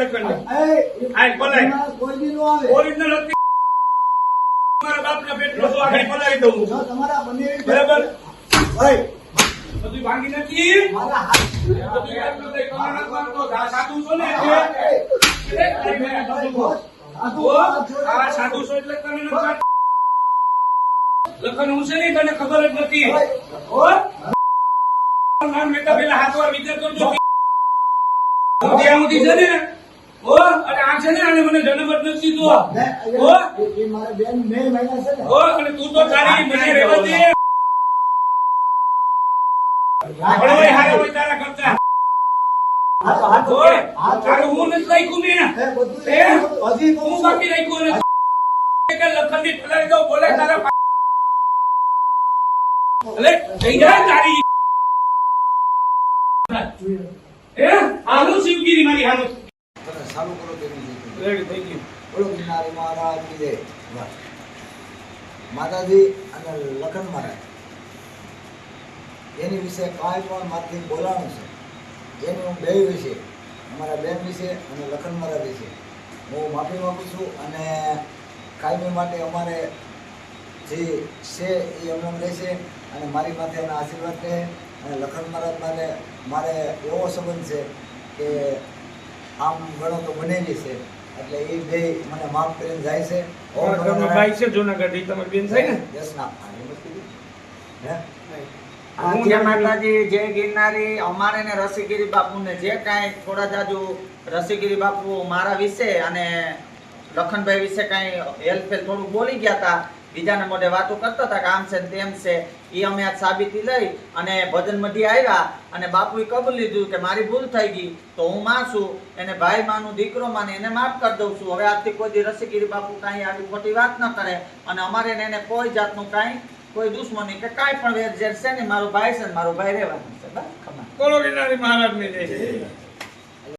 નો આગળ બોલાવી દઉં. તમારા બંને બરાબર? બધું ભાંગી નથી? મારા હાથ. એટલું કંઈ કમાણ નથી મારતો. આ સાધુ છો ને? એટલે એટલે તારી મેં સાધુ છો. સાધુ ઓ, હાથ જોડે. આ સાધુ છો એટલે તને નથી લખન હું છે નહીં તને ખબર જ નથી. નામ લેતા પેલા હાથવા વિચાર કરજો. ત્યાં સુધી છે ને? ઓ અને આ છે ને આને મને જન્મ જ નથી દીધો. ઓ એ- મારા બેન મે મહિના છે ને. ઓ અને તું તો તારી મને રહેવા દે આપણો એ હારો હોય તારા કરતા. હા તો હા તો હાથ તારું હું નથી રાખ્યું મેં એ બધું એ? હજી હું બાકી રાખ્યું નથી. કે લખનની ફલાઈ દો બોલે તારા અલે જઈ જા તારી. એ આનું શિવગીરી મારી તમે ચાલુ કરો તેની બોલો ગિરનારી મહારાજ કી જય. બસ. માતાજી અને લખન મહારાજ. એની વિશે કાંઈ પણ માથી બોલાણું છે. એની હું બે વિશે અમારા બેન વિશે અને લખન મહારાજ વિશે. હું માફી માંગુ છું અને કાયમી માટે અમારે જે છે એ અમને રહેશે અને મારી માથે એના આશીર્વાદ રહે અને લખન મહારાજ માટે મારે એવો સંબંધ છે કે આમ ગણો તો બનેલી છે. એટલે એ બે મને માફ કરીને જાય છે. નમો ભાઈ છે જૂનાગઢ એ તમારી બેન થાય ને? યસ ના હે? માતાજી જય ગિરનારી અમારે ને રસીગીરી બાપુને જે કાંઈ થોડા જાજુ રસીગીરી બાપુ મારા વિશે અને લખનભાઈ વિશે કાંઈ હેલ્પફેલ થોડું બોલી ગયા હતા બીજાને મોઢે વાતો કરતા હતા કે આમ છે તેમ છે એ અમે આ સાબિતી લઈ અને ભજન મઢી આવ્યા અને બાપુએ કબૂલ લીધું કે મારી ભૂલ થઈ ગઈ, તો હું માં છું, એને ભાઈ માનું, દીકરો માને, એને માફ કરી દઉં છું. હવે આજથી કોઈ દી રસીગીરી બાપુ કાંઈ આવી ખોટી વાત ન કરે અને અમારે એને કોઈ જાતનું કાંઈ, કોઈ દુશ્મની કે કાંઈ પણ વેર ઝેર છે ને, મારો ભાઈ છે ને, મારો ભાઈ રહેવાનો છે. બસ, ખબર. ગિરનારી મહારાજની જય.